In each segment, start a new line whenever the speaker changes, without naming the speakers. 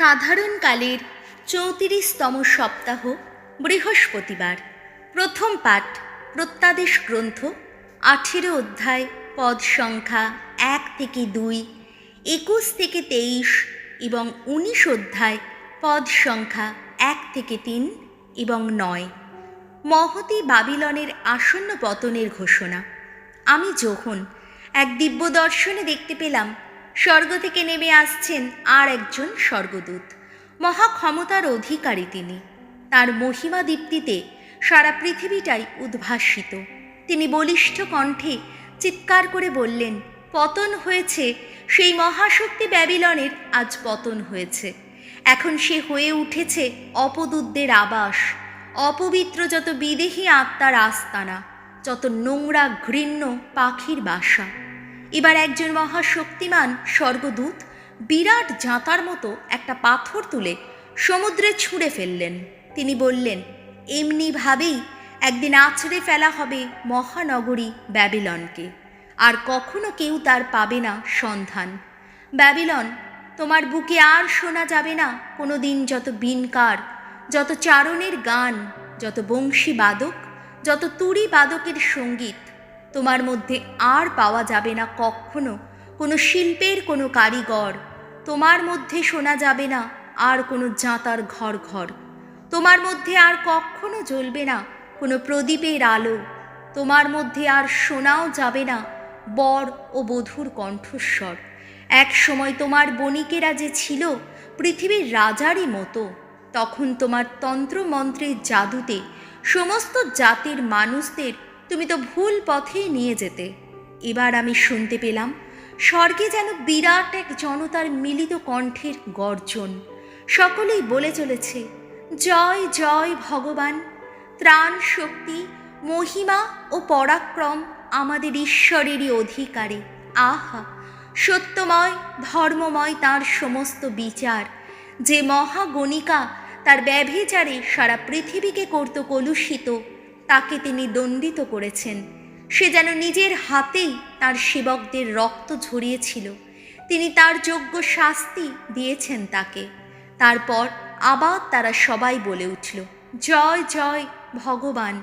সাধারণকালের চৌত্রিশতম সপ্তাহ, বৃহস্পতিবার। প্রথম পাঠ, প্রত্যাদেশ গ্রন্থ, আঠেরো অধ্যায়, পদ সংখ্যা এক থেকে দুই, একুশ থেকে তেইশ এবং উনিশ অধ্যায়, পদ সংখ্যা এক থেকে তিন এবং নয়। মহতি বাবিলনের আসন্ন পতনের ঘোষণা। আমি যখন এক দিব্য দর্শনে দেখতে পেলাম স্বর্গ থেকে নেমে আসছেন আর একজন স্বর্গদূত। মহা ক্ষমতার অধিকারী তিনি। তার মহিমা দীপ্তিতে সারা পৃথিবীটাই উদ্ভাসিত। তিনি বলিষ্ঠ কণ্ঠে চিৎকার করে বললেন, পতন হয়েছে, সেই মহাশক্তি ব্যাবিলনের আজ পতন হয়েছে। এখন সে হয়ে উঠেছে অপদূতদের আবাস। অপবিত্র যত বিদেহী আত্মার আস্তানা, যত নোংরা ঘৃণ্য পাখির বাসা। এবার একজন মহাশক্তিমান স্বর্গদূত বিরাট জাঁতার মতো একটা পাথর তুলে সমুদ্রে ছুঁড়ে ফেললেন। তিনি বললেন, এমনিভাবেই একদিন আছড়ে ফেলা হবে মহানগরী ব্যাবিলনকে। আর কখনো কেউ তার পাবে না সন্ধান। ব্যাবিলন, তোমার বুকে আর শোনা যাবে না কোনো দিন যত বিনকার, যত চারণের গান, যত বংশী বাদক যত তুরি বাদকের সংগীত। তোমার মধ্যে আর পাওয়া যাবে না কখনো। কোনো শিল্পের কোনো কারিগর, তোমার মধ্যে শোনা যাবে না আর কোনো জাঁতার ঘর ঘর। তোমার মধ্যে আর কখনো জ্বলবে না কোনো প্রদীপের আলো। তোমার মধ্যে আর শোনাও যাবে না বর ও বধূর কণ্ঠস্বর। এক সময় তোমার বণিকেরা যে ছিল পৃথিবীর রাজারই মতো, তখন তোমার তন্ত্রমন্ত্রের জাদুতে সমস্ত জাতির মানুষদের তুমি তো ভুল পথেই নিয়ে যেতে। এবার আমি শুনতে পেলাম, স্বর্গে যেন বিরাট এক জনতার মিলিত কণ্ঠের গর্জন। সকলেই বলে চলেছে, জয় জয় ভগবান! ত্রাণ, শক্তি, মহিমা ও পরাক্রম আমাদের ঈশ্বরেরই অধিকারে। আহা, সত্যময়, ধর্মময় তার সমস্ত বিচার। যে মহাগণিকা তার ব্যভিচারে সারা পৃথিবীকে করত কলুষিত তাকে তিনি দণ্ডিত করেছেন। সে যেন নিজের হাতেই তার সেবকদের রক্ত ঝরিয়েছিল। তিনি তার যোগ্য শাস্তি দিয়েছেন তাকে। তারপর আবার তারা সবাই বলে উঠল, জয় জয় ভগবান।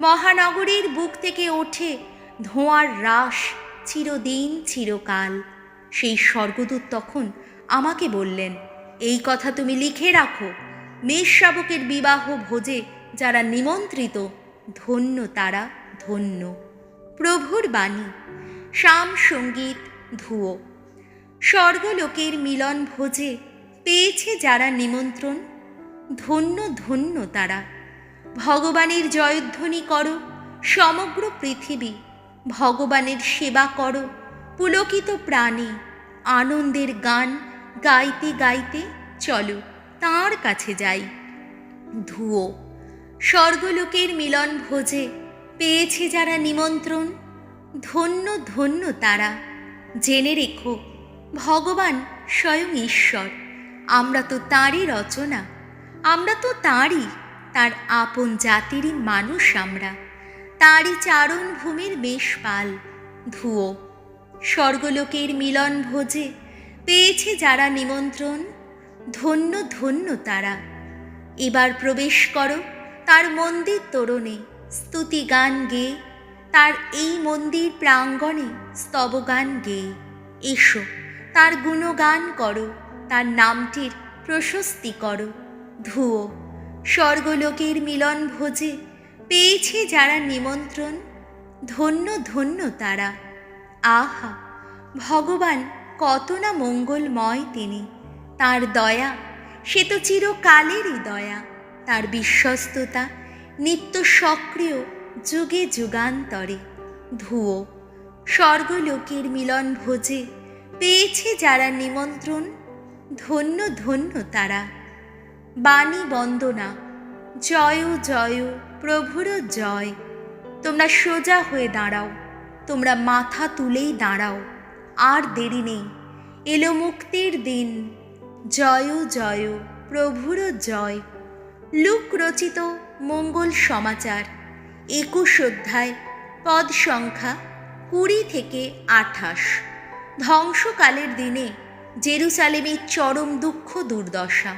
মহানগরীর বুক থেকে ওঠে ধোঁয়ার রাস চিরদিন চিরকাল। সেই স্বর্গদূত তখন আমাকে বললেন, এই কথা তুমি লিখে রাখো। মেষ শাবকের বিবাহ ভোজে যারা নিমন্ত্রিত ধন্য তারা ধন্য। প্রভুর বাণী, শ্যাম সংগীত ধুয়ো। স্বর্গলোকের মিলন ভোজে পেয়েছে যারা নিমন্ত্রণ, ধন্য ধন্য তারা। ভগবানের জয়ধ্বনি করো, সমগ্র পৃথিবী। ভগবানের সেবা করো, পুলকিত প্রাণী। আনন্দের গান গাইতে গাইতে চলো, তাঁর কাছে যাই। ধুয়ো। স্বর্গলোকের মিলন ভোজে পেয়েছে যারা নিমন্ত্রণ, ধন্য ধন্য তারা। জেনে রেখো, ভগবান স্বয়ং ঈশ্বর। আমরা তো তাঁরই রচনা, আমরা তো তাঁরই, তার আপন জাতিরই মানুষ আমরা। তাঁরই চারণ ভূমির বেশপাল, ধুয়ো। স্বর্গলোকের মিলন ভোজে পেয়েছে যারা নিমন্ত্রণ, ধন্য ধন্য তারা। এবার প্রবেশ করো তার মন্দির তোরণে, স্তুতি গান গেয়ে তার এই মন্দির প্রাঙ্গণে স্তবগান গেয়ে এসো, তার গুণগান করো, তার নামটির প্রশস্তি করো। ধুয়ো স্বর্গলোকের মিলন ভোজে পেয়েছে যারা নিমন্ত্রণ, ধন্য ধন্য তারা। আহা, ভগবান কত না মঙ্গলময় তিনি, তার দয়া সে তো চিরকালেরই দয়া। তার বিশ্বস্ততা নিত্য সক্রিয় যুগে যুগান্তরে। ধুয়ো স্বর্গলোকের মিলন ভোজে পেয়েছে যারা নিমন্ত্রণ, ধন্য ধন্য তারা। বাণী বন্দনা, জয় জয় প্রভুর জয়। তোমরা সোজা হয়ে দাঁড়াও, তোমরা মাথা তুলেই দাঁড়াও, আর দেরি নেই, এলো মুক্তির দিন। জয় জয় প্রভুর জয়। লুক রচিত মঙ্গল সমাচার, একুশ অধ্যায়, পদ সংখ্যা কুড়ি থেকে আঠাশ। ধ্বংসকালের দিনে জেরুসালেমের চরম দুঃখ দুর্দশা।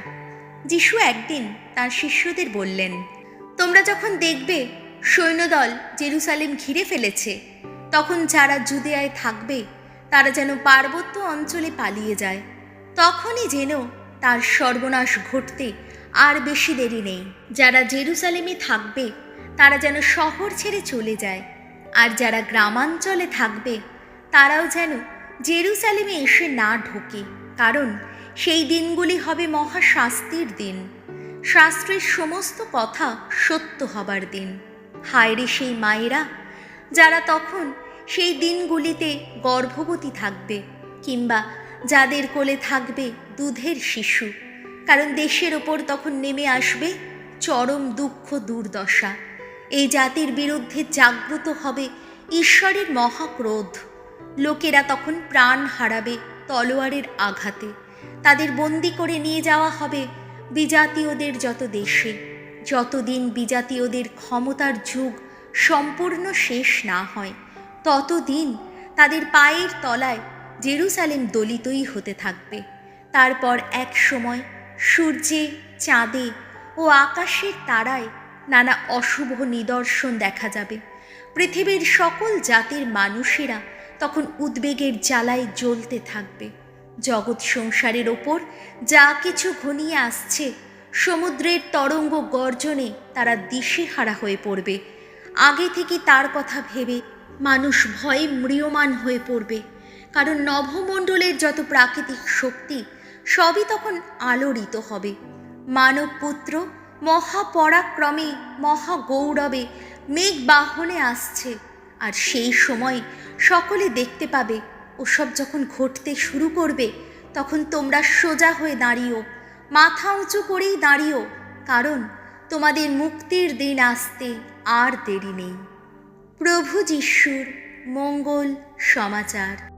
যিশু একদিন তার শিষ্যদের বললেন, তোমরা যখন দেখবে সৈন্যদল জেরুসালেম ঘিরে ফেলেছে, তখন যারা জুদেয়ায় থাকবে, তারা যেন পার্বত্য অঞ্চলে পালিয়ে যায়। তখনই যেন তার সর্বনাশ ঘটতে আর বেশি দেরি নেই। যারা জেরুসালেমে থাকবে, তারা যেন শহর ছেড়ে চলে যায়। আর যারা গ্রামাঞ্চলে থাকবে, তারাও যেন জেরুসালেমে এসে না ঢোকে। কারণ সেই দিনগুলি হবে মহা শাস্তির দিন। শাস্ত্রের সমস্ত কথা সত্য হবার দিন। হায় রে সেই মায়েরা, যারা তখন সেই দিনগুলিতে গর্ভবতী থাকবে, কিংবা যাদের কোলে থাকবে দুধের শিশু। কারণ দেশের ওপর তখন নেমে আসবে চরম দুঃখ দুর্দশা। এই জাতির বিরুদ্ধে জাগ্রত হবে ঈশ্বরের মহাক্রোধ। লোকেরা তখন প্রাণ হারাবে তলোয়ারের আঘাতে। তাদের বন্দি করে নিয়ে যাওয়া হবে বিজাতীয়দের যত দেশে। যতদিন বিজাতীয়দের ক্ষমতার যুগ সম্পূর্ণ শেষ না হয়, ততদিন তাদের পায়ের তলায় জেরুসালেম দলিতই হতে থাকবে। তারপর এক সময় সূর্যে, চাঁদে ও আকাশের তারায় নানা অশুভ নিদর্শন দেখা যাবে। পৃথিবীর সকল জাতির মানুষেরা তখন উদ্বেগের জ্বালায় জ্বলতে থাকবে। জগৎ সংসারের ওপর যা কিছু ঘনিয়ে আসছে, সমুদ্রের তরঙ্গ গর্জনে তারা দিশেহারা হয়ে পড়বে। আগে থেকে তার কথা ভেবে মানুষ ভয়ে ম্রিয়মান হয়ে পড়বে। কারণ নভমণ্ডলের যত প্রাকৃতিক শক্তি সবই তখন আলোড়িত হবে। মানবপুত্র মহাপরাক্রমে, মহাগৌরবে মেঘ বাহনে আসছে। আর সেই সময় সকলে দেখতে পাবে, ওসব যখন ঘটতে শুরু করবে, তখন তোমরা সোজা হয়ে দাঁড়িও। মাথা উঁচু করেই দাঁড়িও, কারণ তোমাদের মুক্তির দিন আসতে আর দেরি নেই। প্রভু যিশুর মঙ্গল সমাচার।